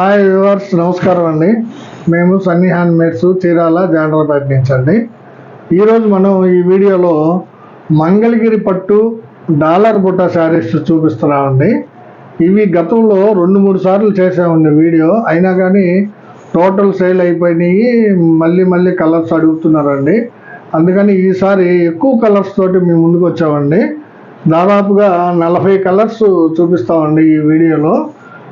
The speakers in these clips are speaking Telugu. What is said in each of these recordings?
హాయ్ వ్యూవర్స్ నమస్కారం అండి. మేము Sunny hand mades Chirala Jandrapeta నుంచి అండి. ఈరోజు మనం ఈ వీడియోలో మంగళగిరి పట్టు డాలర్ బుట్ట శారీస్ చూపిస్తున్నామండి. ఇవి గతంలో రెండు మూడు సార్లు చేసామండి వీడియో. అయినా కానీ టోటల్ సేల్ అయిపోయినాయి. మళ్ళీ మళ్ళీ కలర్స్ అడుగుతున్నారండి. అందుకని ఈసారి ఎక్కువ కలర్స్ తోటి మేము ముందుకు వచ్చామండి. దాదాపుగా నలభై కలర్స్ చూపిస్తామండి ఈ వీడియోలో.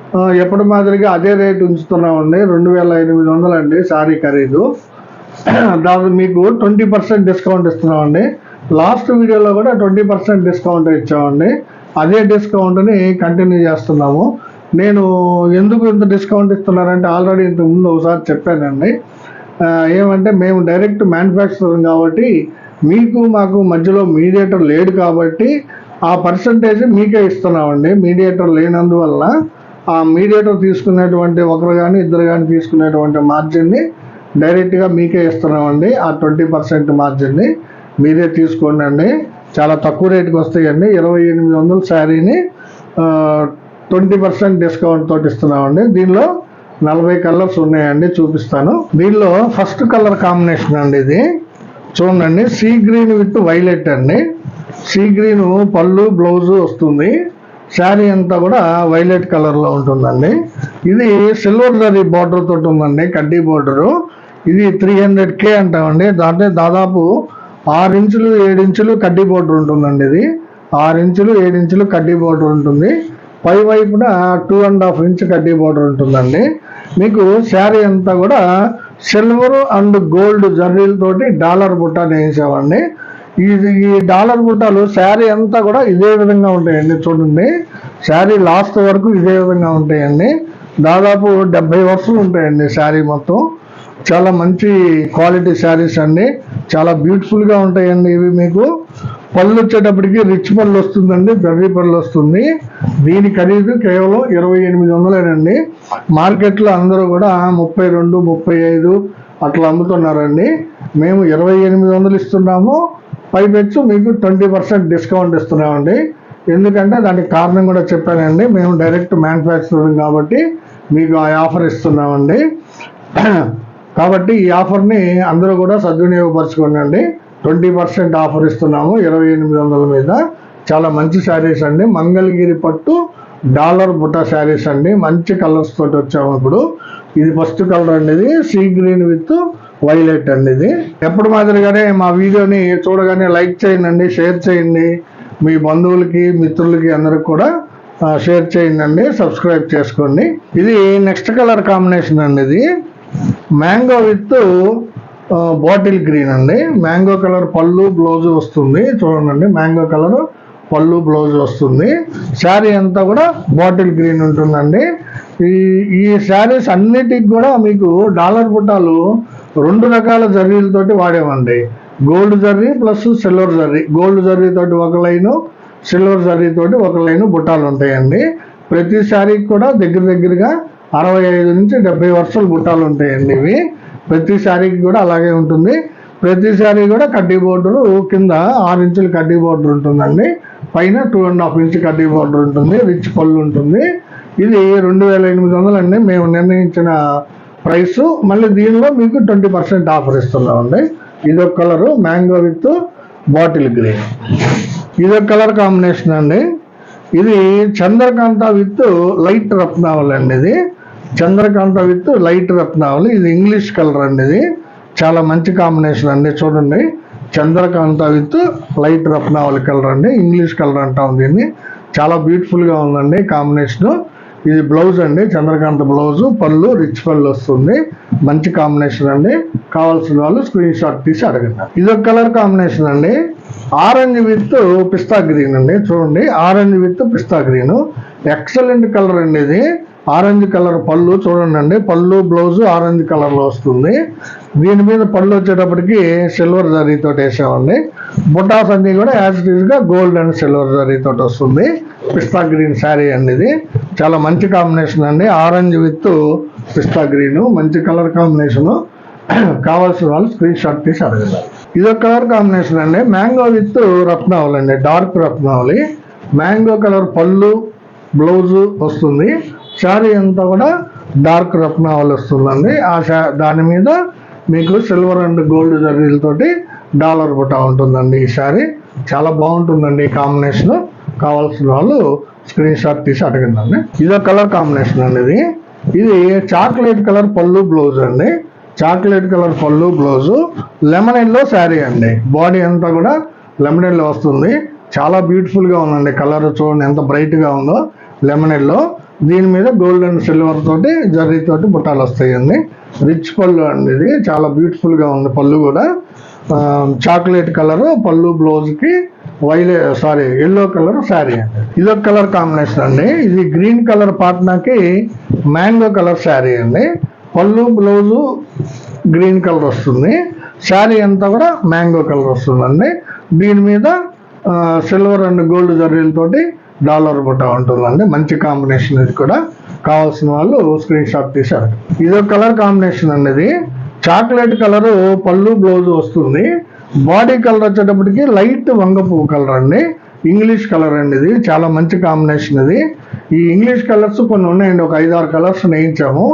ఎప్పుడు ఎప్పటి మాదిరిగా అదే రేట్ ఉంచుతున్నామండి. రెండు వేల ఎనిమిది వందలండి శారీ ఖరీదు. దాదాపు మీకు ట్వంటీ పర్సెంట్ డిస్కౌంట్ ఇస్తున్నామండి. లాస్ట్ వీడియోలో కూడా ట్వంటీ పర్సెంట్ డిస్కౌంట్ ఇచ్చామండి. అదే డిస్కౌంట్ని కంటిన్యూ చేస్తున్నాము. నేను ఎందుకు ఇంత డిస్కౌంట్ ఇస్తున్నారంటే ఆల్రెడీ ఇంతకు ముందు ఒకసారి చెప్పానండి. ఏమంటే మేము డైరెక్ట్ మ్యానుఫ్యాక్చరింగ్ కాబట్టి మీకు మాకు మధ్యలో మీడియేటర్ లేడు కాబట్టి ఆ పర్సంటేజ్ మీకే ఇస్తున్నామండి. మీడియేటర్ లేనందువల్ల ఆ మీడియేటర్ తీసుకునేటువంటి ఒకరు కానీ ఇద్దరు కానీ తీసుకునేటువంటి మార్జిన్ని డైరెక్ట్గా మీకే ఇస్తున్నామండి. ఆ ట్వంటీ పర్సెంట్ మార్జిన్ని మీరే తీసుకోండి అండి. చాలా తక్కువ రేటుకి వస్తాయండి. ఇరవై ఎనిమిది వందల శారీని ట్వంటీ పర్సెంట్ డిస్కౌంట్ తోటి ఇస్తున్నామండి. దీనిలో నలభై కలర్స్ ఉన్నాయండి చూపిస్తాను. దీనిలో ఫస్ట్ కలర్ కాంబినేషన్ అండి ఇది. చూడండి సీ గ్రీన్ విత్ వైలెట్ అండి. సీ గ్రీన్ పళ్ళు బ్లౌజ్ వస్తుంది. శారీ అంతా కూడా వైలెట్ కలర్లో ఉంటుందండి. ఇది సిల్వర్ జరీ బార్డర్ తోటి ఉందండి కడ్డీ బార్డరు. ఇది త్రీ హండ్రెడ్ కే అంటామండి. దాంట్లో దాదాపు ఆరు ఇంచులు ఏడు ఇంచులు కడ్డీ బార్డర్ ఉంటుందండి ఇది. ఆరు ఇంచులు ఏడు ఇంచులు కడ్డీ బార్డర్ ఉంటుంది. పై వైపున టూ అండ్ హాఫ్ ఇంచ్ కడ్డీ బార్డర్ ఉంటుందండి. మీకు శారీ అంతా కూడా సిల్వర్ అండ్ గోల్డ్ జర్రీలతోటి డాలర్ బుట్ట వేసామండి. ఈ ఈ డాలర్ బుట్టాలు శారీ అంతా కూడా ఇదే విధంగా ఉంటాయండి చూడండి. శారీ లాస్ట్ వరకు ఇదే విధంగా ఉంటాయండి. దాదాపు డెబ్బై వరుసలు ఉంటాయండి శారీ మొత్తం. చాలా మంచి క్వాలిటీ శారీస్ అండి. చాలా బ్యూటిఫుల్గా ఉంటాయండి ఇవి మీకు. పళ్ళు వచ్చేటప్పటికి రిచ్ పళ్ళు వస్తుందండి బెర్రీ పళ్ళు వస్తుంది. దీని ఖరీదు కేవలం ఇరవై ఎనిమిది వందలేనండి. మార్కెట్లో అందరూ కూడా ముప్పై రెండు ముప్పై ఐదు అట్లా అమ్ముతున్నారండి. మేము ఇరవై ఎనిమిది వందలు ఇస్తున్నాము. పైపెచ్చు మీకు ట్వంటీ పర్సెంట్ డిస్కౌంట్ ఇస్తున్నామండి. ఎందుకంటే దానికి కారణం కూడా చెప్పానండి. మేము డైరెక్ట్ మ్యానుఫ్యాక్చరింగ్ కాబట్టి మీకు ఆ ఆఫర్ ఇస్తున్నామండి. కాబట్టి ఈ ఆఫర్ని అందరూ కూడా సద్వినియోగపరచుకోండి ట్వంటీ పర్సెంట్ ఆఫర్ ఇస్తున్నాము ఇరవై ఎనిమిది వందల మీద. చాలా మంచి శారీస్ అండి. మంగళగిరి పట్టు డాలర్ బుట్ట శారీస్ అండి. మంచి కలర్స్ తోటి వచ్చాము ఇప్పుడు. ఇది ఫస్ట్ కలర్ అండి ఇది. సీ గ్రీన్ విత్ వైలెట్ అండి ఇది. ఎప్పుడు మాదిరిగానే మా వీడియోని చూడగానే లైక్ చేయండి షేర్ చేయండి. మీ బంధువులకి మిత్రులకి అందరికి కూడా షేర్ చేయండి సబ్స్క్రైబ్ చేసుకోండి. ఇది నెక్స్ట్ కలర్ కాంబినేషన్ అండి ఇది. మ్యాంగో విత్ బాటిల్ గ్రీన్ అండి. మ్యాంగో కలర్ పళ్ళు బ్లౌజ్ వస్తుంది. చూడండి మ్యాంగో కలర్ పళ్ళు బ్లౌజ్ వస్తుంది. శారీ అంతా కూడా బాటిల్ గ్రీన్ ఉంటుందండి. ఈ ఈ శారీస్ అన్నిటికి కూడా మీకు డాలర్ బుట్టాలు రెండు రకాల జర్రీలతోటి వాడేవండి gold zari plus silver zari gold zari తోటి ఒక లైను సిల్వర్ జర్రీతోటి ఒక లైను బుట్టాలు ఉంటాయండి. ప్రతి శారీకి కూడా దగ్గర దగ్గరగా అరవై ఐదు నుంచి డెబ్బై వర్షాలు బుట్టాలు ఉంటాయండి ఇవి. ప్రతి శారీకి కూడా అలాగే ఉంటుంది. ప్రతి శారీ కూడా కడ్డీ బోర్డరు కింద ఆరు ఇంచుల కడ్డీ బోర్డర్ ఉంటుందండి. పైన టూ అండ్ హాఫ్ ఇంచ్ కడ్డీ బోర్డర్ ఉంటుంది. రిచ్ పళ్ళు ఉంటుంది. ఇది రెండు వేల ఎనిమిది వందలు అండి మేము నిర్ణయించిన ప్రైస్ మళ్ళీ దీనిలో మీకు ట్వంటీ పర్సెంట్ ఆఫర్ ఇస్తున్నామండి. ఇదొక colour mango with bottle green. ఇదొక కలర్ కాంబినేషన్ అండి. ఇది చంద్రకాంత విత్ లైట్ రత్నావళి అండి ఇది. చంద్రకాంత విత్ లైట్ రత్నావళి ఇది ఇంగ్లీష్ కలర్ అండి ఇది. చాలా మంచి కాంబినేషన్ అండి చూడండి. Chandrakanta with light Ratnavali colour అండి ఇంగ్లీష్ కలర్ అంటాం దీన్ని. చాలా బ్యూటిఫుల్గా ఉందండి కాంబినేషన్. ఇది బ్లౌజ్ అండి చంద్రకాంత బ్లౌజ్ పళ్ళు రిచ్ పళ్ళు వస్తుంది. మంచి కాంబినేషన్ అండి. కావాల్సిన వాళ్ళు స్క్రీన్ షాట్ తీసి అడగండి. ఇది ఒక కలర్ కాంబినేషన్ అండి. ఆరెంజ్ విత్ పిస్తా గ్రీన్ అండి. చూడండి orange with pista green. Excellent colour అండి ఇది. ఆరెంజ్ కలర్ పళ్ళు చూడండి పళ్ళు బ్లౌజ్ ఆరెంజ్ కలర్లో వస్తుంది. దీని మీద పళ్ళు వచ్చేటప్పటికి సిల్వర్ జరీతో వేసామండి. బుటాస్ అన్ని కూడా యాజ్ ఇట్గా గోల్డ్ అండ్ సిల్వర్ జరీతో వస్తుంది. పిస్తా గ్రీన్ శారీ అండి ఇది. చాలా మంచి కాంబినేషన్ అండి. ఆరెంజ్ విత్ పిస్తా గ్రీన్ మంచి కలర్ కాంబినేషన్ కావాల్సిన వాళ్ళు స్క్రీన్ షాట్ తీసి అడగండి. ఇది ఒక కలర్ కాంబినేషన్ అండి. మ్యాంగో విత్ రత్నావళి అండి. డార్క్ రత్నావళి. మ్యాంగో కలర్ పళ్ళు బ్లౌజు వస్తుంది. శారీ అంతా కూడా డార్క్ రత్నావళి వస్తుందండి. ఆ శా- దాని మీద మీకు సిల్వర్ అండ్ గోల్డ్ జరీలతోటి డాలర్ బుట్ట ఉంటుందండి ఈ శారీ. చాలా బాగుంటుందండి ఈ కాంబినేషన్. కావాల్సిన వాళ్ళు స్క్రీన్ షాట్ తీసి అడగండి. ఇదో కలర్ కాంబినేషన్ అండి ఇది. ఇది చాక్లెట్ కలర్ పళ్ళు బ్లౌజ్ అండి. చాక్లెట్ కలర్ పళ్ళు బ్లౌజు. లెమన్ శారీ అండి. బాడీ అంతా కూడా లెమన్ వస్తుంది. చాలా బ్యూటిఫుల్గా ఉందండి కలర్ చూడండి ఎంత బ్రైట్గా ఉందో లెమన్ దీని మీద గోల్డ్ అండ్ సిల్వర్ తోటి జరీ తోటి బుట్టాలు వస్తాయండి. రిచ్ పళ్ళు అండి ఇది. చాలా బ్యూటిఫుల్గా ఉంది పళ్ళు కూడా. చాక్లెట్ కలర్ పళ్ళు బ్లౌజ్కి వైలే సారీ ఎల్లో కలర్ శారీ అండి. ఇదొక కలర్ కాంబినేషన్ అండి. ఇది గ్రీన్ కలర్ పాట్నాకి మ్యాంగో కలర్ శారీ అండి. పళ్ళు బ్లౌజు గ్రీన్ కలర్ వస్తుంది. శారీ అంతా కూడా మ్యాంగో కలర్ వస్తుందండి. దీని మీద సిల్వర్ అండ్ గోల్డ్ జరీలతోటి డాలర్ బుట్ట ఉంటుందండి. మంచి కాంబినేషన్ ఇది కూడా. కావాల్సిన వాళ్ళు స్క్రీన్ షాట్ తీశారు. ఇదో కలర్ కాంబినేషన్ అండి ఇది చాక్లెట్ కలర్ పళ్ళు బ్లౌజ్ వస్తుంది. బాడీ కలర్ వచ్చేటప్పటికి లైట్ వంగపువ్వు కలర్ అండి. ఇంగ్లీష్ కలర్ అండి ఇది. చాలా మంచి కాంబినేషన్ ఇది. ఈ ఇంగ్లీష్ కలర్స్ కొన్ని ఉన్నాయండి. ఒక ఐదు ఆరు కలర్స్ నేయించాము.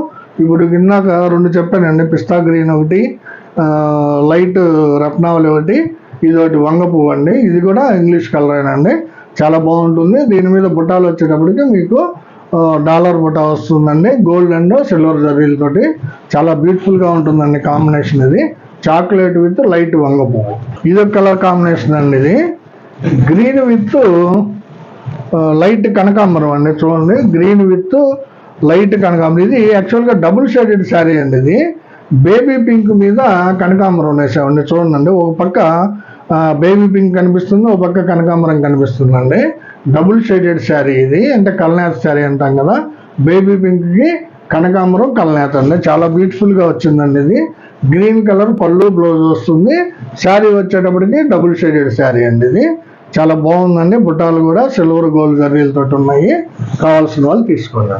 ఇప్పుడు ఇందాక రెండు చెప్పానండి. పిస్తా గ్రీన్ ఒకటి లైట్ రత్నావళి ఒకటి ఇది ఒకటి వంగ పువ్వు అండి. ఇది కూడా ఇంగ్లీష్ కలర్ అండి. చాలా బాగుంటుంది. దీని మీద బుట్టాలు వచ్చేటప్పటికి మీకు డాలర్ బుట్ట వస్తుందండి. గోల్డ్ అండ్ సిల్వర్ జరీలతోటి చాలా బ్యూటిఫుల్గా ఉంటుందండి కాంబినేషన్ ఇది. చాక్లెట్ విత్ లైట్ వంగపువ్వు ఇదొక కలర్ కాంబినేషన్ అండి ఇది. గ్రీన్ విత్ లైట్ కనకాంబరం అండి చూడండి. గ్రీన్ విత్ లైట్ కనకాంబరం. ఇది యాక్చువల్గా డబుల్ షేడెడ్ శారీ అండి ఇది. బేబీ పింక్ మీద కనకాంబరం వేసామండి చూడండి. ఒక పక్క బేబీ పింక్ కనిపిస్తుంది? ఒక పక్క కనకాంబరం కనిపిస్తుందండి. డబుల్ షేడెడ్ శారీ ఇది అంటే కల్నేత శారీ అంటాం కదా. బేబీ పింక్కి కనకాంబరం కల్నేత అండి. చాలా బ్యూటిఫుల్గా వచ్చిందండి ఇది. గ్రీన్ కలర్ పళ్ళు బ్లౌజ్ వస్తుంది. శారీ వచ్చేటప్పటికి డబుల్ షేడెడ్ శారీ అండి ఇది. చాలా బాగుందండి. బుట్టాలు కూడా సిల్వర్ గోల్డ్ జరీలతో ఉన్నాయి. కావాల్సిన వాళ్ళు తీసుకోండి.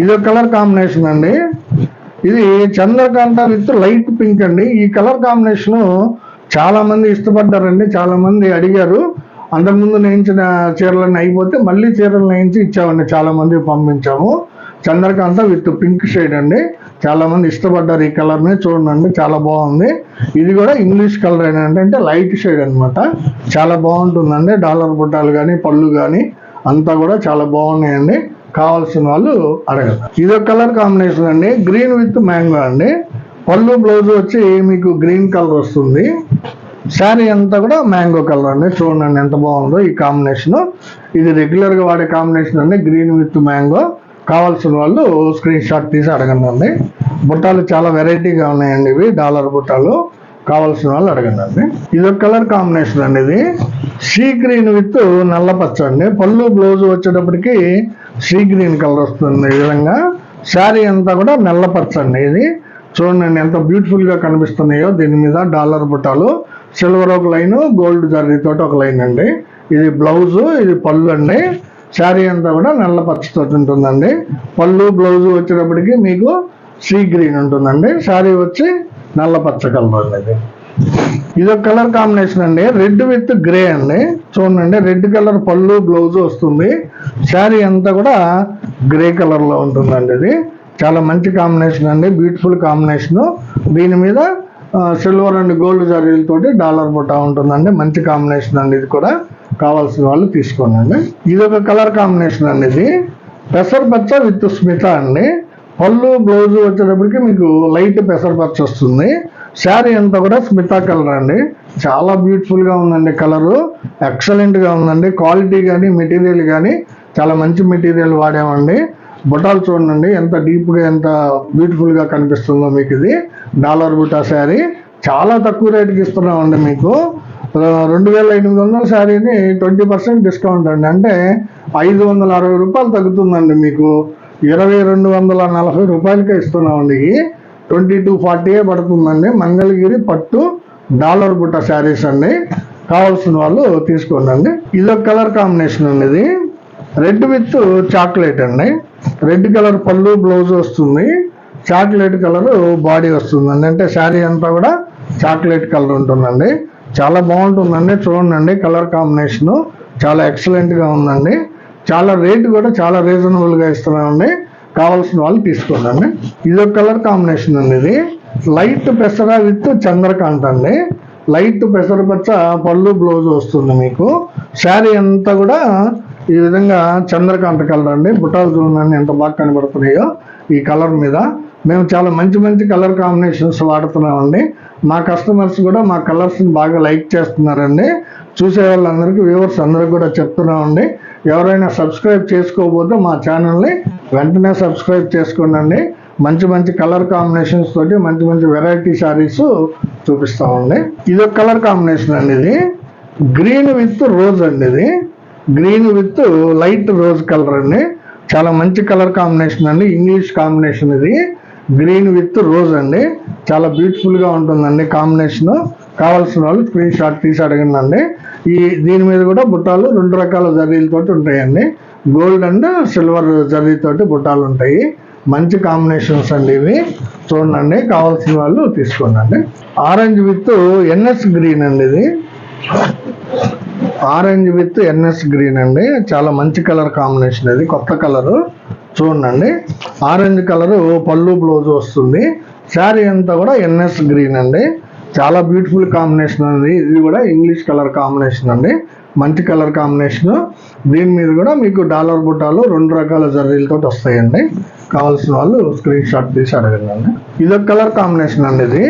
ఇది కలర్ కాంబినేషన్ అండి. ఇది చంద్రకాంత విత్ లైట్ పింక్ అండి. ఈ కలర్ కాంబినేషన్ చాలా మంది ఇష్టపడ్డారండి చాలా మంది అడిగారు. అంతకుముందు నేయించిన చీరలన్నీ అయిపోతే మళ్ళీ చీరలు నేయించి ఇచ్చామండి చాలా మంది పంపించాము. చంద్రకాంత విత్ పింక్ షేడ్ అండి. చాలా మంది ఇష్టపడ్డారు ఈ కలర్ని చూడండి చాలా బాగుంది. ఇది కూడా ఇంగ్లీష్ కలర్ ఏంటంటే అంటే లైట్ షేడ్ అనమాట చాలా బాగుంటుందండి డాలర్ బుట్టాలు కానీ పళ్ళు కానీ అంతా కూడా చాలా బాగున్నాయండి. కావాల్సిన వాళ్ళు అడగదు ఇది కలర్ కాంబినేషన్ అండి గ్రీన్ విత్ మ్యాంగో అండి. పళ్ళు బ్లౌజ్ వచ్చి మీకు గ్రీన్ కలర్ వస్తుంది. శారీ అంతా కూడా మ్యాంగో కలర్ అండి. చూడండి ఎంత బాగుందో ఈ కాంబినేషన్. ఇది రెగ్యులర్గా వాడే కాంబినేషన్ అండి. Green with mango. కావాల్సిన వాళ్ళు స్క్రీన్ షాట్ తీసి అడగండి బుట్టాలు చాలా వెరైటీగా ఉన్నాయండి ఇవి డాలర్ బుట్టాలు. కావాల్సిన వాళ్ళు అడగండి అండి ఇది ఒక కలర్ కాంబినేషన్ అండి ఇది. సీ గ్రీన్ విత్ నల్ల పచ్చ అండి. పళ్ళు బ్లౌజ్ వచ్చేటప్పటికి సీ గ్రీన్ కలర్ వస్తుంది ఈ విధంగా. శారీ అంతా కూడా నల్ల పచ్చ అండి ఇది. చూడండి ఎంత బ్యూటిఫుల్గా కనిపిస్తున్నాయో దీని మీద డాలర్ బుట్టాలు. సిల్వర్ ఒక లైన్ గోల్డ్ జరీ తోటి ఒక లైన్ అండి. ఇది బ్లౌజ్ ఇది పళ్ళు అండి. శారీ అంతా కూడా నల్ల పచ్చతో ఉంటుందండి. పళ్ళు బ్లౌజ్ వచ్చేటప్పటికి మీకు సీ గ్రీన్ ఉంటుందండి. శారీ వచ్చి నల్ల పచ్చ కలర్ అండి ఇది. ఒక కలర్ కాంబినేషన్ అండి. రెడ్ విత్ గ్రే అండి. చూడండి రెడ్ కలర్ పళ్ళు బ్లౌజ్ వస్తుంది. శారీ అంతా కూడా గ్రే కలర్లో ఉంటుందండి ఇది. చాలా మంచి కాంబినేషన్ అండి. Beautiful combination. దీని మీద సిల్వర్ అండ్ గోల్డ్ జరీలతోటి డాలర్ బుట్ట ఉంటుందండి. మంచి కాంబినేషన్ అండి ఇది కూడా. కావాల్సిన వాళ్ళు తీసుకోండి ఇది ఒక కలర్ కాంబినేషన్ అండి ఇది. పెసర పచ్చ విత్ స్మిత అండి. పళ్ళు బ్లౌజ్ వచ్చేటప్పటికి మీకు లైట్ పెసర పచ్చ వస్తుంది. శారీ అంతా కూడా స్మితా కలర్ అండి. చాలా బ్యూటిఫుల్గా ఉందండి కలరు. ఎక్సలెంట్గా ఉందండి. క్వాలిటీ కానీ మెటీరియల్ కానీ చాలా మంచి మెటీరియల్ వాడామండి. బుటాలు చూడండి ఎంత డీప్గా ఎంత బ్యూటిఫుల్గా కనిపిస్తుందో మీకు ఇది. డాలర్ బుటా శారీ. చాలా తక్కువ రేటుకి ఇస్తున్నామండి మీకు. రెండు వేల ఎనిమిది వందల శారీని ట్వంటీ పర్సెంట్ డిస్కౌంట్ అండి. అంటే ఐదు వందల అరవై రూపాయలు తగ్గుతుందండి మీకు. ఇరవై రెండు వందల నలభై రూపాయలకే ఇస్తున్నామండి ఇవి. ట్వంటీ టూ ఫార్టీయే పడుతుందండి. మంగళగిరి పట్టు డాలర్ బుట్ట శారీస్ అండి. కావాల్సిన వాళ్ళు తీసుకోండి అండి. ఇదొక కలర్ కాంబినేషన్ అండి ఇది. రెడ్ విత్ చాక్లెట్ అండి. రెడ్ కలర్ పళ్ళు బ్లౌజ్ వస్తుంది. చాక్లెట్ కలర్ బాడీ వస్తుందండి. అంటే శారీ అంతా కూడా చాక్లెట్ కలర్ ఉంటుందండి. చాలా బాగుంటుందండి. చూడండి కలర్ కాంబినేషన్. చాలా ఎక్సలెంట్గా ఉందండి. చాలా రేట్ కూడా చాలా రీజనబుల్గా ఇస్తున్నామండి. కావాల్సిన వాళ్ళు తీసుకోండి. ఇది ఒక కలర్ కాంబినేషన్ అండి ఇది. లైట్ పెసర విత్ చంద్రకాంత్ అండి. లైట్ పెసరపచ్చ పళ్ళు బ్లౌజ్ వస్తుంది మీకు. శారీ అంతా కూడా ఈ విధంగా చంద్రకాంత కలర్ అండి. బుటాలు చూడండి ఎంత బాగా కనబడుతున్నాయో ఈ కలర్ మీద. మేము చాలా మంచి మంచి కలర్ కాంబినేషన్స్ వాడుతున్నామండి. మా కస్టమర్స్ కూడా మా కలర్స్ని బాగా లైక్ చేస్తున్నారండి. చూసే వాళ్ళందరికీ వ్యూవర్స్ అందరికి కూడా చెప్తున్నామండి. ఎవరైనా సబ్స్క్రైబ్ చేసుకోకపోతే మా ఛానల్ని వెంటనే సబ్స్క్రైబ్ చేసుకోండి మంచి మంచి కలర్ కాంబినేషన్స్ తోటి మంచి మంచి వెరైటీ శారీస్ చూపిస్తామండి. ఇది ఒక కలర్ కాంబినేషన్ అండి ఇది. గ్రీన్ విత్ రోజ్ అండి ఇది. Green with light rose colour అండి. చాలా మంచి కలర్ కాంబినేషన్ అండి. ఇంగ్లీష్ కాంబినేషన్ ఇది. గ్రీన్ విత్ రోజ్ అండి. చాలా బ్యూటిఫుల్గా ఉంటుందండి కాంబినేషన్. కావాల్సిన వాళ్ళు స్క్రీన్ షాట్ తీసి అడగండి ఈ దీని మీద కూడా బుట్టాలు రెండు రకాల జరీలతోటి ఉంటాయండి. గోల్డ్ అండ్ సిల్వర్ జరీతోటి బుట్టాలు ఉంటాయి. మంచి కాంబినేషన్స్ అండి ఇవి. చూడండి కావాల్సిన వాళ్ళు తీసుకోండి ఆరెంజ్ విత్ ఎన్ఎస్ గ్రీన్ అండి ఇది. ఆరెంజ్ విత్ ఎన్ఎస్ గ్రీన్ అండి. చాలా మంచి కలర్ కాంబినేషన్ ఇది. కొత్త కలరు చూడండి. ఆరెంజ్ కలర్ పళ్ళు బ్లౌజ్ వస్తుంది. శారీ అంతా కూడా ఎన్ఎస్ గ్రీన్ అండి. చాలా బ్యూటిఫుల్ కాంబినేషన్ అండి ఇది కూడా ఇంగ్లీష్ కలర్ కాంబినేషన్ అండి. మంచి కలర్ కాంబినేషన్. దీని మీద కూడా మీకు డాలర్ బుట్టాలు రెండు రకాల జర్రీలతో వస్తాయండి. కావాల్సిన వాళ్ళు స్క్రీన్ షాట్ తీసి అడగండి. ఇదొక కలర్ కాంబినేషన్ అండి ఇది.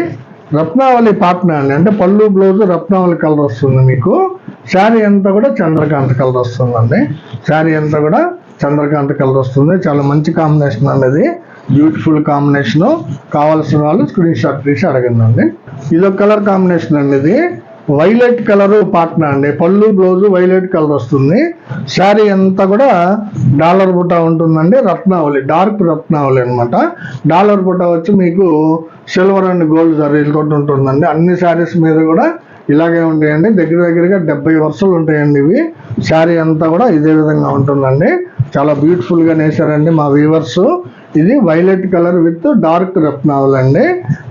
రత్నావళి పాట్న అండి. అంటే పళ్ళు బ్లౌజ్ రత్నావళి కలర్ వస్తుంది మీకు. శారీ అంతా కూడా చంద్రకాంత్ కలర్ వస్తుందండి. శారీ అంతా కూడా చంద్రకాంత్ కలర్ వస్తుంది. చాలా మంచి కాంబినేషన్ అండి ఇది బ్యూటిఫుల్ కాంబినేషన్ కావాల్సిన వాళ్ళు స్క్రీన్ షాట్ తీసి అడగండి ఇది ఒక కలర్ కాంబినేషన్ అండి ఇది వైలెట్ కలర్ పాట్నా అండి. పళ్ళు బ్లౌజ్ వైలెట్ కలర్ వస్తుంది. శారీ అంతా కూడా డాలర్ బుట్ట ఉంటుందండి. రత్నావళి డార్క్ రత్నావళి అనమాట డాలర్ బుట్ట వచ్చి మీకు సిల్వర్ అండ్ గోల్డ్ జరీలతో ఉంటుందండి. అన్ని శారీస్ మీద కూడా ఇలాగే ఉంటాయండి. దగ్గర దగ్గరగా డెబ్బై వరుసలు ఉంటాయండి ఇవి. శారీ అంతా కూడా ఇదే విధంగా ఉంటుందండి. చాలా బ్యూటిఫుల్గా నేసారండి మా వీవర్స్ ఇది వైలెట్ కలర్ విత్ డార్క్ రత్నావల్ అండి.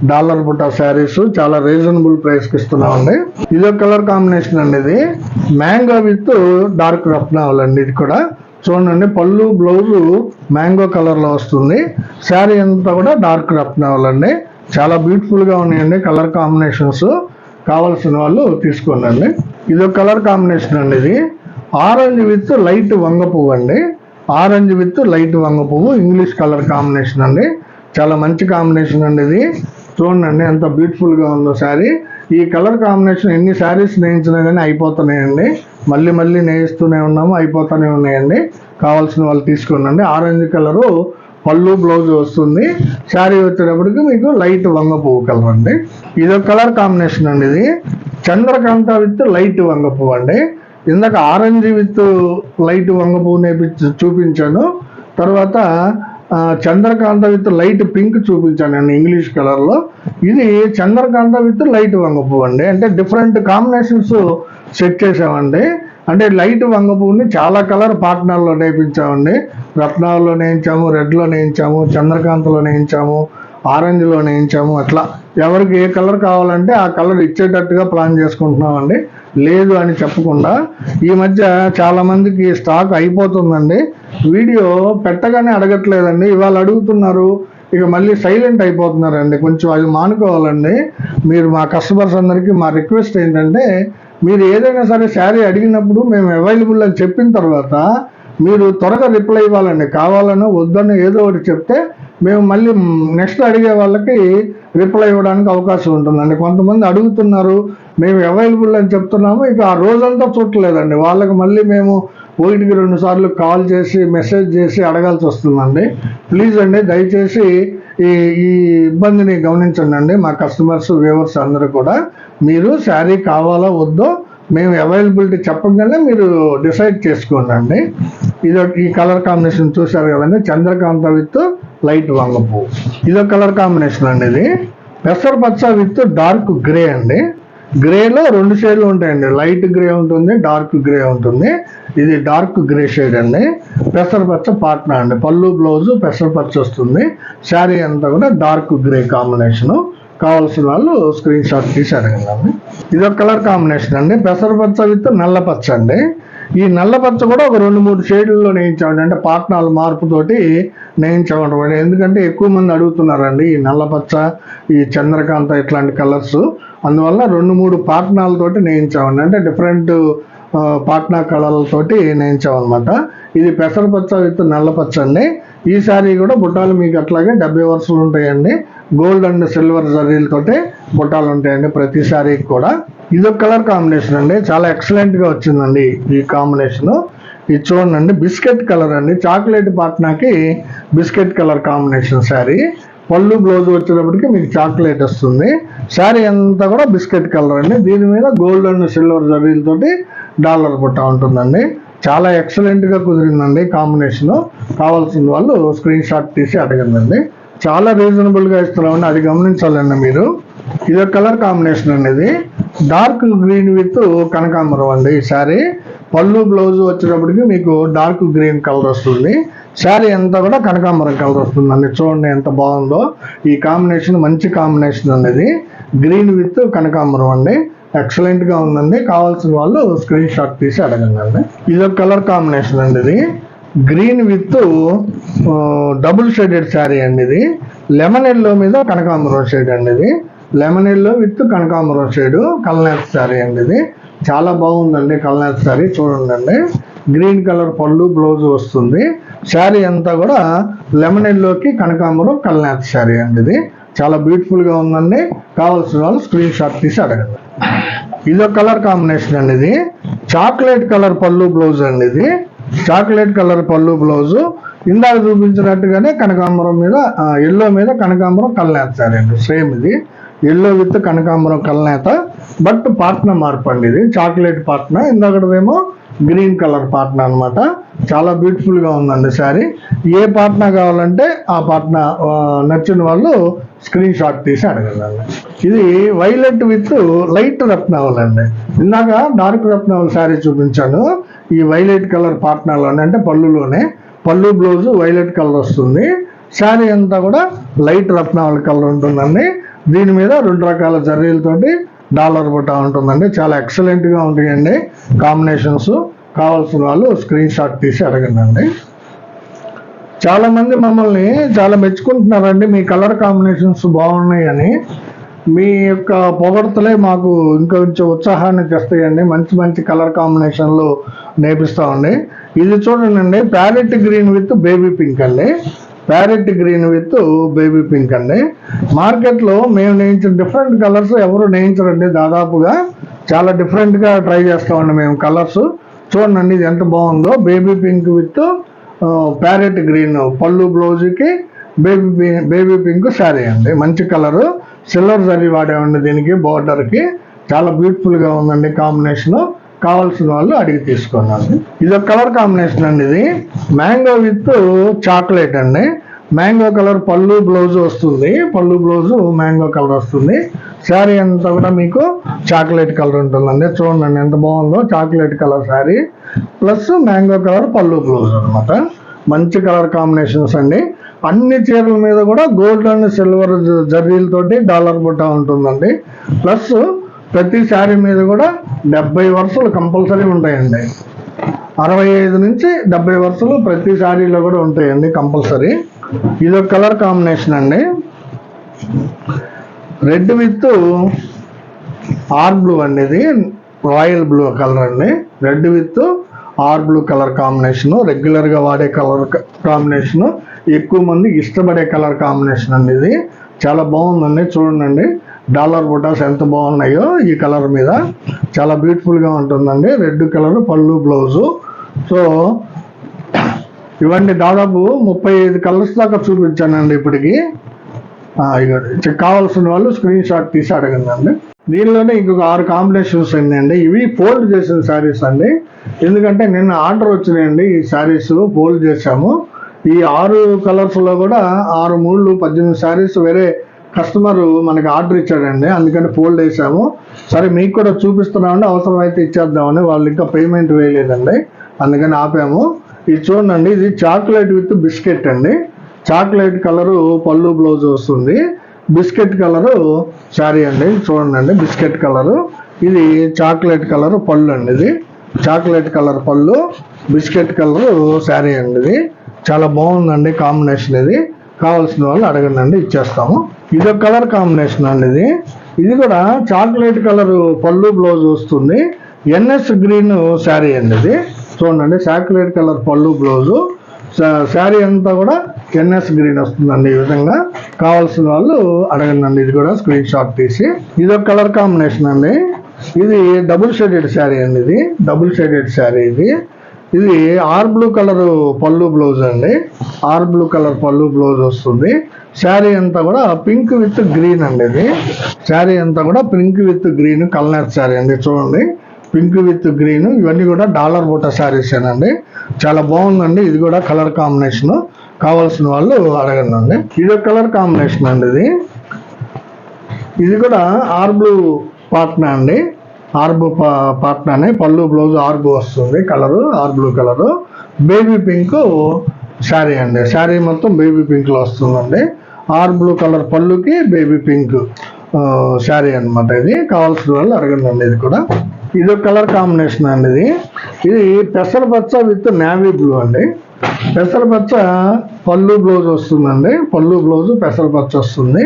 డాలర్ బుట్ట శారీస్ చాలా రీజనబుల్ ప్రైస్కి ఇస్తున్నామండి. ఇది ఒక కలర్ కాంబినేషన్ అండి ఇది. మ్యాంగో విత్ డార్క్ రత్నావల్ అండి ఇది కూడా. చూడండి పళ్ళు బ్లౌజు మ్యాంగో కలర్లో వస్తుంది. శారీ అంతా కూడా డార్క్ రత్నావల్ అండి. చాలా బ్యూటిఫుల్గా ఉన్నాయండి కలర్ కాంబినేషన్స్ కావాల్సిన వాళ్ళు తీసుకోనండి ఇది ఒక కలర్ కాంబినేషన్ అండి ఇది. ఆరెంజ్ విత్ లైట్ వంగ పువ్వు అండి. ఆరెంజ్ విత్ లైట్ వంగ పువ్వు ఇంగ్లీష్ కలర్ కాంబినేషన్ అండి. చాలా మంచి కాంబినేషన్ అండి ఇది. చూడండి ఎంత బ్యూటిఫుల్గా ఉందో శారీ. ఈ కలర్ కాంబినేషన్ ఎన్ని శారీస్ నేయించినా కానీ అయిపోతున్నాయండి. మళ్ళీ మళ్ళీ నేయిస్తూనే ఉన్నాము అయిపోతూనే ఉన్నాయండి. కావాల్సిన వాళ్ళు తీసుకోనండి ఆరెంజ్ కలరు పళ్ళు బ్లౌజ్ వస్తుంది. శారీ వచ్చేటప్పటికి మీకు లైట్ వంగ పువ్వు కలర్ అండి ఇది ఒక కలర్ కాంబినేషన్ అండి ఇది. చంద్రకాంత విత్ లైట్ వంగ పువ్వు అండి ఇందాక ఆరెంజ్ విత్ లైట్ వంగ పువ్వు నేపించి చూపించాను. తర్వాత చంద్రకాంత విత్ లైట్ పింక్ చూపించాను నేను ఇంగ్లీష్ కలర్లో. ఇది చంద్రకాంత విత్ లైట్ వంగ పువ్వు అండి అంటే డిఫరెంట్ కాంబినేషన్స్ సెట్ చేసామండి అంటే లైట్ వంగ పువ్వుని చాలా కలర్ పార్ట్నర్లో నేర్పించామండి రత్నాల్లో నేయించాము రెడ్లో నేయించాము చంద్రకాంతలో నేయించాము ఆరెంజ్లో నేయించాము అట్లా. ఎవరికి ఏ కలర్ కావాలంటే ఆ కలర్ ఇచ్చేటట్టుగా ప్లాన్ చేసుకుంటున్నామండి. లేదు అని చెప్పకుండా. ఈ మధ్య చాలామందికి స్టాక్ అయిపోతుందండి. వీడియో పెట్టగానే అడగట్లేదండి. ఇవాళ అడుగుతున్నారు. ఇక మళ్ళీ సైలెంట్ అయిపోతున్నారండి. కొంచెం అది మానుకోవాలండి. మీరు మా కస్టమర్స్ అందరికీ మా రిక్వెస్ట్ ఏంటంటే మీరు ఏదైనా సరే శారీ అడిగినప్పుడు మేము అవైలబుల్ అని చెప్పిన తర్వాత మీరు త్వరగా రిప్లై ఇవ్వాలండి. కావాలని వద్దనో ఏదో ఒకటి చెప్తే మేము మళ్ళీ నెక్స్ట్ అడిగే వాళ్ళకి రిప్లై ఇవ్వడానికి అవకాశం ఉంటుందండి. కొంతమంది అడుగుతున్నారు మేము అవైలబుల్ అని చెప్తున్నాము ఇక ఆ రోజంతా చూడలేదండి వాళ్ళకి మళ్ళీ మేము ఒకటికి రెండు సార్లు కాల్ చేసి మెసేజ్ చేసి అడగాల్సి వస్తుందండి. ప్లీజ్ అండి దయచేసి ఈ ఈ ఇబ్బందిని గమనించండి అండి మా కస్టమర్స్ వ్యూవర్స్ అందరూ కూడా. మీరు శారీ కావాలా వద్దో మేము అవైలబిలిటీ చెప్పగానే మీరు డిసైడ్ చేసుకోండి అండి ఇది ఒక- ఈ కలర్ కాంబినేషన్ చూశారు కదండి. చంద్రకాంత విత్ లైట్ వంగపు ఇదో కలర్ కాంబినేషన్ అండి ఇది. పెసర పచ్చ విత్ డార్క్ గ్రే అండి. గ్రేలో రెండు షేడ్లు ఉంటాయండి. లైట్ గ్రే ఉంటుంది డార్క్ గ్రే ఉంటుంది. ఇది డార్క్ గ్రే షేడ్ అండి. పెసరపచ్చ పాట్నా అండి. పళ్ళు బ్లౌజ్ పెసరపచ్చ వస్తుంది. శారీ అంతా కూడా డార్క్ గ్రే కాంబినేషన్ కావాల్సిన వాళ్ళు స్క్రీన్ షాట్ తీసి అడగండి. ఇది ఒక కలర్ కాంబినేషన్ అండి. పెసరపచ్చ విత్ నల్ల పచ్చ అండి. ఈ నల్ల పచ్చ కూడా ఒక రెండు మూడు షేడ్లలో నేయించామండి. అంటే పాట్నాల మార్పుతోటి నేయించామండి. ఎందుకంటే ఎక్కువ మంది అడుగుతున్నారండి ఈ నల్ల పచ్చ ఈ చంద్రకాంత ఇట్లాంటి కలర్స్. అందువల్ల రెండు మూడు పాట్నాలతోటి నేయించామండి. అంటే డిఫరెంట్ పాట్నా కళలతోటి నేయించామన్నమాట. ఇది పెసరపచ్చ విత్ నల్ల పచ్చ అండి. ఈ సారీ కూడా బుట్టాలు మీకు అట్లాగే డెబ్బై వరుసలు ఉంటాయండి. గోల్డ్ అండ్ సిల్వర్ జరీలతోటి బుట్టాలు ఉంటాయండి ప్రతి సారీకి కూడా. ఇది ఒక కలర్ కాంబినేషన్ అండి. చాలా ఎక్సలెంట్గా వచ్చిందండి ఈ కాంబినేషన్ ఇది చూడండి బిస్కెట్ కలర్ అండి. చాక్లెట్ పాట్నాకి బిస్కెట్ కలర్ కాంబినేషన్ శారీ. పళ్ళు బ్లౌజ్ వచ్చేటప్పటికి మీకు చాక్లెట్ వస్తుంది. శారీ అంతా కూడా బిస్కెట్ కలర్ అండి. దీని మీద గోల్డ్ అండ్ సిల్వర్ జరీలతోటి డాలర్ పుట్ట ఉంటుందండి. చాలా ఎక్సలెంట్గా కుదిరిందండి కాంబినేషన్ కావాల్సిన వాళ్ళు స్క్రీన్ షాట్ తీసి అడగండి. చాలా రీజనబుల్గా ఇస్తున్నామని అది గమనించాలండి మీరు. ఇది ఒక కలర్ కాంబినేషన్ అండి ఇది. డార్క్ గ్రీన్ విత్ కనకాంబరం అండి ఈ శారీ పళ్ళు బ్లౌజ్ వచ్చేటప్పటికి మీకు డార్క్ గ్రీన్ కలర్ వస్తుంది. శారీ అంతా కూడా కనకాంబరం కలర్ వస్తుందండి. చూడండి ఎంత బాగుందో. ఈ కాంబినేషన్ మంచి కాంబినేషన్ అనేది గ్రీన్ విత్ కనకాంబరం అండి. ఎక్సలెంట్గా ఉందండి. కావాల్సిన వాళ్ళు స్క్రీన్ షాట్ తీసి అడగండి అండి. ఇది ఒక కలర్ కాంబినేషన్ అండి ఇది. Green with double shaded sari అండి ఇది. లెమన్ ఎల్లో మీద కనకాంబరం షేడ్ అండి ఇది. లెమన్ ఎల్లో విత్ కనకాంబరం షేడు కల్నేత్ శారీ అండి ఇది. చాలా బాగుందండి కల్నేత్ శారీ చూడండి గ్రీన్ కలర్ పళ్ళు బ్లౌజ్ వస్తుంది. శారీ అంతా కూడా లెమన్ ఎల్లోకి కనకాంబరం కల్నేత్ శారీ అండి ఇది. చాలా బ్యూటిఫుల్గా ఉందండి. కావాల్సిన వాళ్ళు స్క్రీన్ షాట్ తీసి అడగండి. ఇదో కలర్ కాంబినేషన్ అండి ఇది. చాక్లెట్ కలర్ పళ్ళు బ్లౌజ్ అండి ఇది. చాక్లెట్ కలర్ పళ్ళు బ్లౌజు. ఇందాక చూపించినట్టుగానే కనకాంబరం మీద ఎల్లో మీద కనకాంబరం కళ్ళనేస్తారండి సేమ్ ఇది. ఎల్లో విత్ కనకాంబరం కల్నేత బట్ పాట్న మార్పు అండి ఇది చాక్లెట్ పాట్న. ఇందాకదేమో గ్రీన్ కలర్ పాట్న అనమాట చాలా బ్యూటిఫుల్గా ఉందండి శారీ. ఏ పాట్న కావాలంటే ఆ పాట్న నచ్చిన వాళ్ళు స్క్రీన్ షాట్ తీసి అడగలండి ఇది వైలెట్ విత్ లైట్ రత్నావల్ అండి. ఇందాక డార్క్ రత్నావల్ శారీ చూపించాను. ఈ వైలెట్ కలర్ పాట్నాలోనే అంటే పళ్ళులోనే పళ్ళు బ్లౌజ్ వైలెట్ కలర్ వస్తుంది. శారీ అంతా కూడా లైట్ రత్నావళి కలర్ ఉంటుందండి. దీని మీద రెండు రకాల జర్రీలతోటి డాలర్ బుట్ట ఉంటుందండి. చాలా ఎక్సలెంట్గా ఉంటాయండి కాంబినేషన్స్. కావాల్సిన వాళ్ళు స్క్రీన్ షాట్ తీసి అడగండి చాలామంది మమ్మల్ని చాలా మెచ్చుకుంటున్నారండి. మీ కలర్ కాంబినేషన్స్ బాగున్నాయని. మీ యొక్క పొగడ్తలే మాకు ఇంకా కొంచెం ఉత్సాహాన్ని తెస్తాయండి. మంచి మంచి కలర్ కాంబినేషన్లు నేర్పిస్తామండి ఇది చూడండి parrot green with baby pink అండి. Parrot green with baby pink అండి. మార్కెట్లో మేము నేయించిన డిఫరెంట్ కలర్స్ ఎవరు నేయించరండి. దాదాపుగా చాలా డిఫరెంట్గా ట్రై చేస్తామండి మేము కలర్స్. చూడండి ఇది ఎంత బాగుందో. Baby pink with parrot green పళ్ళు బ్లౌజ్కి బేబీ బేబీ పింక్ శారీ అండి. మంచి కలరు. సిల్వర్ జరీ వాడేవండి దీనికి బార్డర్కి చాలా బ్యూటిఫుల్గా ఉందండి కాంబినేషన్ కావాల్సిన వాళ్ళు అడిగి తీసుకున్నాను ఇది ఒక కలర్ కాంబినేషన్ అండి ఇది. మ్యాంగో విత్ చాక్లెట్ అండి. మ్యాంగో కలర్ పళ్ళు బ్లౌజ్ వస్తుంది. పళ్ళు బ్లౌజు మ్యాంగో కలర్ వస్తుంది. శారీ అంతా కూడా మీకు చాక్లెట్ కలర్ ఉంటుందండి. చూడండి ఎంత బాగుందో chocolate colour sari plus mango colour పళ్ళు బ్లౌజ్ అనమాట మంచి కలర్ కాంబినేషన్స్ అండి. అన్ని చీరల మీద కూడా గోల్డ్ అండ్ సిల్వర్ జర్రీలతోటి డాలర్ బుట్ట ఉంటుందండి. ప్లస్ ప్రతి శారీ మీద కూడా డెబ్బై వరుసలు కంపల్సరీ ఉంటాయండి. అరవై ఐదు నుంచి డెబ్బై వరుసలు ప్రతి శారీలో కూడా ఉంటాయండి కంపల్సరీ. ఇది ఒక కలర్ కాంబినేషన్ అండి. రెడ్ విత్ ఆర్ బ్లూ అండి ఇది. రాయల్ బ్లూ కలర్ అండి. Red with R blue colour combination రెగ్యులర్గా వాడే కలర్ కాంబినేషన్ ఎక్కువ మంది ఇష్టపడే కలర్ కాంబినేషన్ అండి ఇది చాలా బాగుందండి. చూడండి డాలర్ బుటాస్ ఎంత బాగున్నాయో ఈ కలర్ మీద. చాలా బ్యూటిఫుల్గా ఉంటుందండి. రెడ్ కలర్ పళ్ళు బ్లౌజు. సో ఇవన్నీ దాదాపు ముప్పై ఐదు కలర్స్ దాకా చూపించానండి ఇప్పటికి. కావాల్సిన వాళ్ళు స్క్రీన్ షాట్ తీసి అడగండి దీనిలోనే ఇంకొక ఆరు కాంబినేషన్స్ ఉన్నాయండి. ఇవి ఫోల్డ్ చేసిన శారీస్ అండి. ఎందుకంటే నిన్న ఆర్డర్ వచ్చినాయండి. ఈ శారీస్ ఫోల్డ్ చేశాము. ఈ ఆరు కలర్స్లో కూడా ఆరు మూడు పద్దెనిమిది శారీస్ వేరే కస్టమర్ మనకి ఆర్డర్ ఇచ్చాడండి. అందుకని ఫోల్డ్ వేసాము సరే మీకు కూడా చూపిస్తున్నామండి. అవసరమైతే ఇచ్చేద్దామని. వాళ్ళు ఇంకా పేమెంట్ వేయలేదండి. అందుకని ఆపాము. ఇది చూడండి. ఇది చాక్లెట్ విత్ బిస్కెట్ అండి. చాక్లెట్ కలరు పళ్ళు బ్లౌజ్ వస్తుంది. బిస్కెట్ కలరు శారీ అండి చూడండి బిస్కెట్ కలరు. ఇది చాక్లెట్ కలర్ పళ్ళు అండి ఇది. చాక్లెట్ కలర్ పళ్ళు బిస్కెట్ కలర్ శారీ అండి ఇది. చాలా బాగుందండి కాంబినేషన్ ఇది. కావాల్సిన వాళ్ళు అడగండి అండి ఇచ్చేస్తాము. ఇది ఒక కలర్ కాంబినేషన్ అండి ఇది. ఇది కూడా చాక్లెట్ కలర్ పళ్ళు బ్లౌజ్ వస్తుంది. ఎన్ఎస్ గ్రీన్ శారీ అండి ఇది. చూడండి చాక్లెట్ కలర్ పళ్ళు బ్లౌజు. శారీ అంతా కూడా ఎన్ఎస్ గ్రీన్ వస్తుందండి ఈ విధంగా. కావాల్సిన వాళ్ళు అడగండి ఇది కూడా స్క్రీన్ షాట్ తీసి. ఇది ఒక కలర్ కాంబినేషన్ అండి. ఇది డబుల్ షేడెడ్ శారీ అండి ఇది. డబుల్ షేడెడ్ శారీ ఇది. ఇది ఆర్ బ్లూ కలర్ పళ్ళు బ్లౌజ్ అండి. ఆర్ బ్లూ కలర్ పళ్ళు బ్లౌజ్ వస్తుంది. శారీ అంతా కూడా పింక్ విత్ గ్రీన్ అండి ఇది. శారీ అంతా కూడా పింక్ విత్ గ్రీన్ కల్నర్ శారీ అండి చూడండి. పింక్ విత్ గ్రీన్ ఇవన్నీ కూడా డాలర్ బూట శారీస్ అండి చాలా బాగుందండి. ఇది కూడా కలర్ కాంబినేషన్. కావాల్సిన వాళ్ళు అడగండి అండి. ఇది కలర్ కాంబినేషన్ అండి ఇది. ఇది కూడా ఆర్బ్లూ పాట్నా అండి. ఆర్బు పాట్నానే. పళ్ళు బ్లౌజ్ ఆర్బు వస్తుంది. Colour R blue colour. Baby pink sari అండి. శారీ మొత్తం బేబీ పింక్లో వస్తుందండి. ఆర్ బ్లూ కలర్ పళ్ళుకి బేబీ పింక్. శారీ అన్నమాట ఇది. కావాల్సిన వాళ్ళు అడగండి ఇది కూడా. ఇది ఒక కలర్ కాంబినేషన్ అండి ఇది ఇది పెసర పచ్చ విత్ నావీ బ్లూ అండి. పెసర పచ్చ పళ్ళు బ్లౌజ్ వస్తుందండి. పళ్ళు బ్లౌజ్ పెసర పచ్చ వస్తుంది.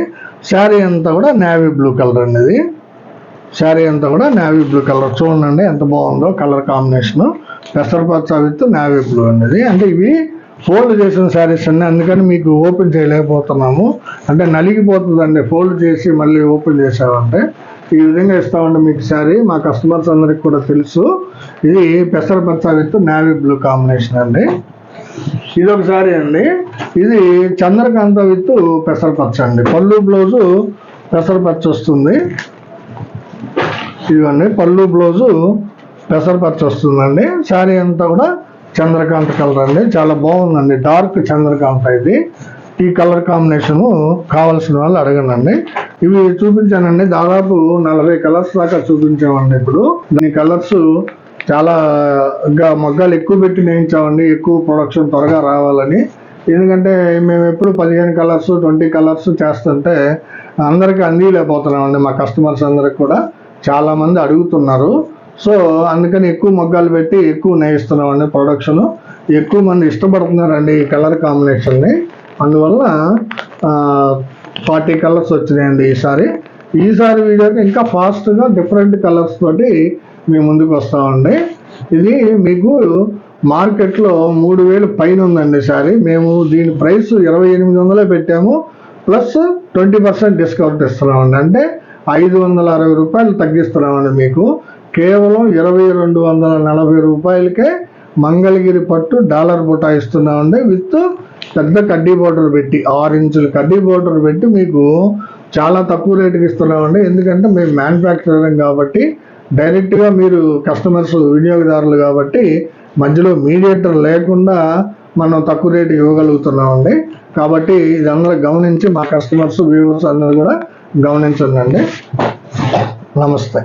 శారీ అంతా కూడా నావీ బ్లూ కలర్ అండి ఇది. శారీ అంతా కూడా నావీ బ్లూ కలర్. చూడండి ఎంత బాగుందో కలర్ కాంబినేషన్. పెసరపచ్చ విత్ నావీ బ్లూ అనేది అంటే ఇవి ఫోల్డ్ చేసిన శారీస్ అండి అందుకని మీకు ఓపెన్ చేయలేకపోతున్నాము. అంటే నలిగిపోతుందండి ఫోల్డ్ చేసి మళ్ళీ ఓపెన్ చేసామంటే ఈ విధంగా ఇస్తామండి మీకు శారీ మా కస్టమర్స్ అందరికి కూడా తెలుసు. ఇది పెసరపచ్చ విత్ నావీ బ్లూ కాంబినేషన్ అండి. ఇది ఒక శారీ అండి. ఇది చంద్రకాంత విత్ పెసరపచ్చ అండి. పళ్ళు బ్లౌజు పెసర పచ్చ వస్తుంది. ఇదిగోండి పళ్ళు బ్లౌజు పెసర పచ్చ వస్తుందండి. శారీ అంతా కూడా చంద్రకాంత కలర్ అండి. చాలా బాగుందండి. డార్క్ చంద్రకాంత ఇది. ఈ కలర్ కాంబినేషన్ కావాల్సిన వాళ్ళు అడగనండి. ఇవి చూపించానండి. దాదాపు నలభై కలర్స్ దాకా చూపించామండి ఇప్పుడు. దాని కలర్స్ చాలా మగ్గాలు ఎక్కువ పెట్టి నేయించామండి. ఎక్కువ ప్రొడక్షన్ త్వరగా రావాలని. ఎందుకంటే మేము ఎప్పుడు పదిహేను కలర్స్ ట్వంటీ కలర్స్ చేస్తుంటే అందరికీ అందిలేకపోతున్నామండి మా కస్టమర్స్ అందరికి కూడా. చాలామంది అడుగుతున్నారు. సో అందుకని ఎక్కువ మగ్గాలు పెట్టి ఎక్కువ నేయిస్తున్నామండి ప్రొడక్షన్ ఎక్కువ మంది ఇష్టపడుతున్నారండి ఈ కలర్ కాంబినేషన్ని అందువల్ల ఫార్టీ కలర్స్ వచ్చినాయండి ఈసారి. ఈసారి వీడియోకి ఇంకా ఫాస్ట్గా డిఫరెంట్ కలర్స్ తోటి మేము ముందుకు వస్తామండి. ఇది మీకు మార్కెట్లో మూడు వేలు పైన ఉందండి సారీ మేము దీని ప్రైస్ ఇరవై ఎనిమిది వందలే పెట్టాము. ప్లస్ ట్వంటీ పర్సెంట్ డిస్కౌంట్ ఇస్తున్నామండి. అంటే ఐదు వందల అరవై రూపాయలు తగ్గిస్తున్నామండి మీకు. కేవలం ఇరవై రెండు వందల నలభై రూపాయలకే మంగళగిరి పట్టు డాలర్ బుటా ఇస్తున్నామండి. విత్ పెద్ద కడ్డీ బోర్డర్ పెట్టి ఆరు ఇంచులు కడ్డీ బోర్డర్ పెట్టి మీకు చాలా తక్కువ రేటుకి ఇస్తున్నామండి. ఎందుకంటే మేము మ్యానుఫ్యాక్చరింగ్ కాబట్టి డైరెక్ట్గా మీరు కస్టమర్స్ వినియోగదారులు కాబట్టి మధ్యలో మీడియేటర్ లేకుండా మనం తక్కువ రేటు ఇవ్వగలుగుతున్నామండి. కాబట్టి ఇది గమనించి మా కస్టమర్స్ వ్యూవర్స్ అందరూ కూడా గమనించండి. నమస్తే.